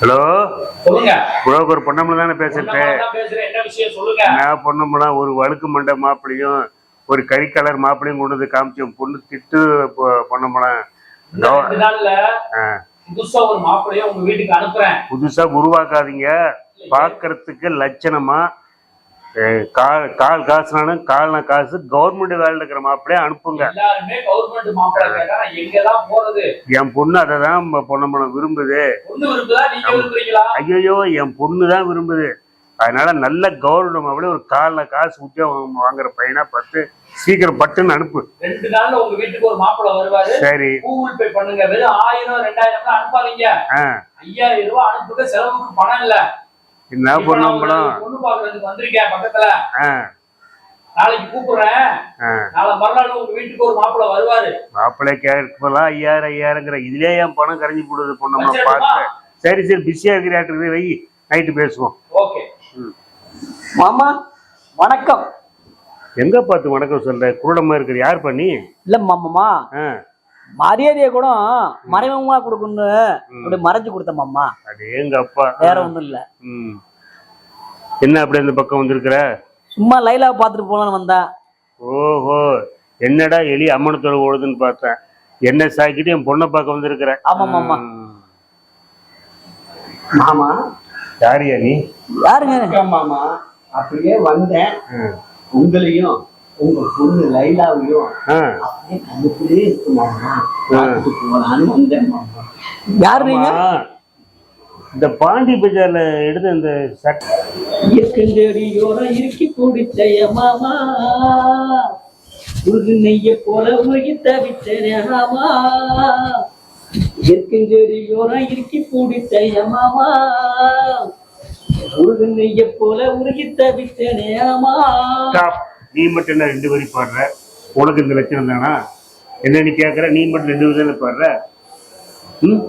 Hello? Broker Ponnambalam தானே சொல்லுங்க. நான் பொன்னம்பலம் ஒரு வழுக்கு மண்டை மாப்பிளையும் ஒரு கறி கலர் மாப்பிளையும் கொண்டு வந்து காமிச்சேன். பொண்ணு திட்டு பொ- பொன்னம்பலம் இந்த ரெண்டு நாள்ல ஆ, புதுசா உருவாக்காதீங்க. பார்க்கறதுக்கு லட்சணமா கால் கால் காசுனாலும் கால்னா காசு கவர்மெண்ட் வேலையில் இருக்கிற மாப்பிளைய அனுப்புங்க. என் பொண்ணு அதை தான் விரும்புது. பொண்ணு விரும்புதா? ஐயோ என் பொண்ணு தான் விரும்புது. அதனால நல்ல கவர்மெண்ட் மாப்பிளைய ஒரு கால்ல காசு ஊற்றி வாங்குற பையனா பார்த்து சீக்கிரம் பட்டுன்னு அனுப்பு. ரெண்டு நாள்ல உங்க வீட்டுக்கு ஒரு மாப்பிள்ளை வருவாரு. சரி. கூகுள் பே பண்ணுங்க. வெறும் ஆயிரம் ரெண்டாயிரம் அனுப்பாதீங்க. ஐயாயிரம் ரூபாய் அனுப்புங்க செலவுக்கு பணம் இல்ல. என்ன ஒரு பொன்னம்பலம் பொண்ணு பாக்குறதுக்கு வந்திருக்கேன் பக்கத்துல. ஆ. நாளைக்கு கூப்பிடுறேன். ஆ. நாளை மறுநாள் உங்க வீட்டுக்கு ஒரு மாப்பிள்ளை வருவாரு. மாப்பிள்ளை கேட்கலாம் ஐயாயிரம் ஐயாயிரங்கிற இதுலயே என் பணம் கரைஞ்சி போடுது வச்சிடட்டுமா? பார்த்து. சரி சரி பிஸியா இருக்கிறாட்டு வை. நைட்டு பேசுவோம். ஓகே. மாமா வணக்கம். எங்க பார்த்து வணக்கம் சொல்ற? குருடமா இருக்கிற யார் பண்ணி? இல்ல மாமாமா ஆ. மரியாதையை கூட மறைமுகமா கொடுக்கணும்னு அப்படி மறைச்சு கொடுத்த மாமா அடே எங்க அப்பா. வேற ஒண்ணும் இல்ல. என்ன அப்படி இந்த பக்கம் வந்திருக்கிற? சும்மா லைலாவை பார்த்துட்டு போலான்னு வந்தேன் ஓஹோ என்னடா எலி அம்மனத்தோட ஓடுதுன்னு பார்த்தேன். என்ன சாக்கிட்டு என் பொண்ணை பார்க்க வந்திருக்கிற? ஆமா, மாமா. ம். மாமா. யாரியா நீ யாருங்க? மாமா. அப்படியே வந்தேன். உங்களையும் உங்க பொண்ணு லைலாவையும் அப்படியே கண்ணுக்குள்ளே இருக்கு மாமா பார்த்துட்டு போலான்னு வந்தேன் மாமா யாரு நீங்க? ஆமா. இந்த பாண்டி பஜார்ல எடுத்த இந்த சட்டை இருக்கஞ்செடியோரம் இறுக்கி பிடிச்சய மாமா. உருகு நெய்ய போல உருகி தவிச்சனே மாமா. இருக்கஞ்செடியோரம் இறுக்கி பிடிச்சய மாமா. உருகு நெய்ய போல உருகி ஸ்டாப். நீ மட்டும் என்ன ரெண்டு வரி பாடுற? உனக்கு இந்த லட்சணம் தானா? என்ன நீ கேட்குற நீ மட்டும் ரெண்டு வரி பாடுற? ம்?